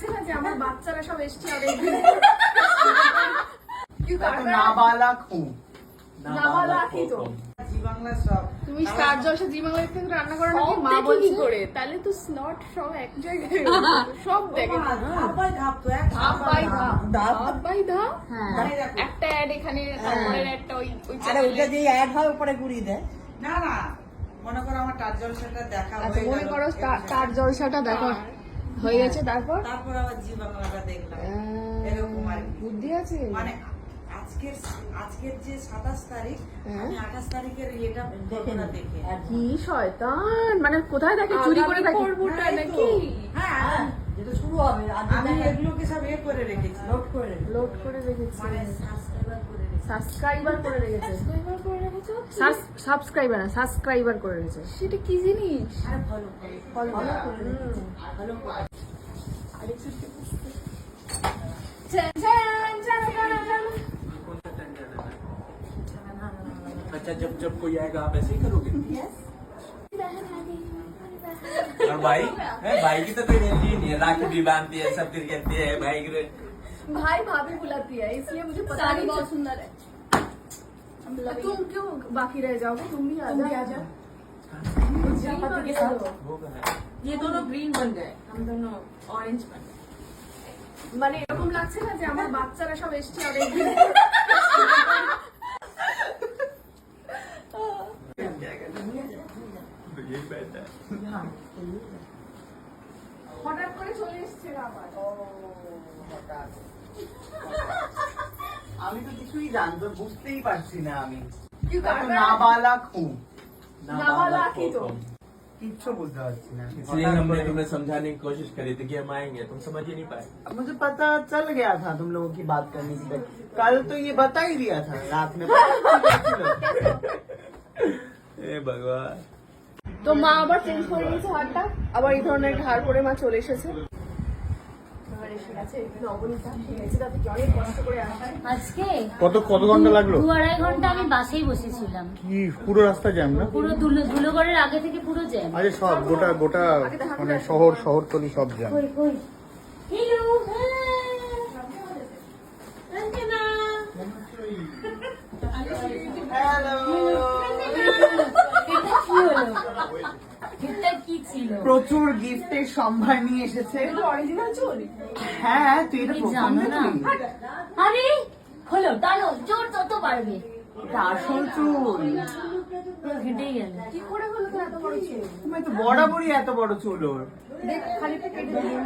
আছে না যে আমার বাচ্চারা সব এসছে অনেকদিন নাবালা খুব নাবালা কি তো। তুমি স্টার জলসা জি বাংলা থেকে রান্না করো নাকি মা বলছি? করে তাহলে তো স্লট সব এক জায়গায় সব দেখে হ্যাঁ। ধাপ ধাপ তো এক ধাপ বাই ধাপ ধাপ। হ্যাঁ। মানে একটা অ্যাড এখানে হ্যাঁ। তারপরে একটা ওই ওই আরে ওটা যে অ্যাড হয় উপরে ঘুরিয়ে দেয়। না না। মনে করো আমার টার জলসাটা দেখা আচ্ছা, মনে করো টার জলসাটা দেখো হয়ে গেছে তারপর? তারপর আবার জি বাংলাটা দেখলাম এরকম আর বুদ্ধি আছে? মানে আজকের আজকের যে সাতাশ তারিখ হ্যাঁ। আমি আঠাশ তারিখের ইয়েটা ঘটনা দেখে। কি শয়তান! মানে কোথায় দেখে? চুরি করে থাকে হ্যাঁ যেটা শুরু হবে আজ আমি এগুলোকে সব এ করে রেখেছি নোট করে রেখে লোড করে রেখেছে মানে সাবস্ক্রাইবার করে রেখেছি সাবস্ক্রাইবার করে রেখেছে এবার করে রেখেছো সাবস্ক্রাইবার না সাবস্ক্রাইবার করে রেখেছে সেটা কি জিনিস আরে ফলো ফলো ফলো করে রেখেছি ফলো করে চান চান চান চান চান अच्छा जब जब कोई आएगा आप ऐसे ही करोगे और भाई है भाई की तो कोई रेंज ही नहीं है राखी भी बांधती है सब कुछ कहती है भाई की भाई भाभी बुलाती है इसलिए मुझे पता साड़ी नहीं बहुत बहुत सुंदर है तुम क्यों बाकी रह जाओगे तुम भी आ तुम भी आ जाओ जाओ के साथ वो है ये दोनों ग्रीन बन गए हम दोनों ऑरेंज बन गए মানে এরকম লাগছে না যে আমার বাচ্চারা সব এসছে অনেকদিন হঠাৎ করে চলে এসছে আবার আমি তো কিছুই জানতো বুঝতেই পারছি না আমি কি मैं तो কারণ नाबालग हूँ নাবালা কি তো কিচ্ছু বুঝতে পারছি না इसलिए হঠাৎ हमने করে- तुम्हें समझाने की कोशिश करी थी कि हम आएंगे तुम समझ ही नहीं पाए अब मुझे पता चल गया था तुम लोगों की बात करने की वजह। कल तो ये बता ही दिया था रात में हे भगवान তো মা আবার চেঞ্জ করে নিয়েছে হারটা আবার এই ধরনের ঘাড় করে মা চলে এসেছে। এবার এসে গেছে নবনীতা এসে তাতে কি অনেক কষ্ট করে আসা আজকে কত কত ঘণ্টা লাগল? দু আড়াই ঘণ্টা আমি বাসেই বসেছিলাম। কি পুরো রাস্তা জ্যাম না? পুরো ধুলো ধুলোগড়ের আগে থেকে পুরো জ্যাম আরে সব গোটা গোটা মানে শহর শহরতলি সব জ্যাম কই কই? হ্যালো এটা কি হলো এটা কি ছিল। প্রচুর গিফটের সম্ভার নিয়ে এসেছে। অরিজিনাল চুল। হ্যাঁ তুই এটা প্রথম জানো না? দেখলি আরে হলো টানো জোর তত পারবে এটা আসল চুল। পুরো গেল। কি করে হলো তো এত বড় চুল? তুমি তো বরাবরই এত বড় চুল ওর। খালি কেটে দিয়ে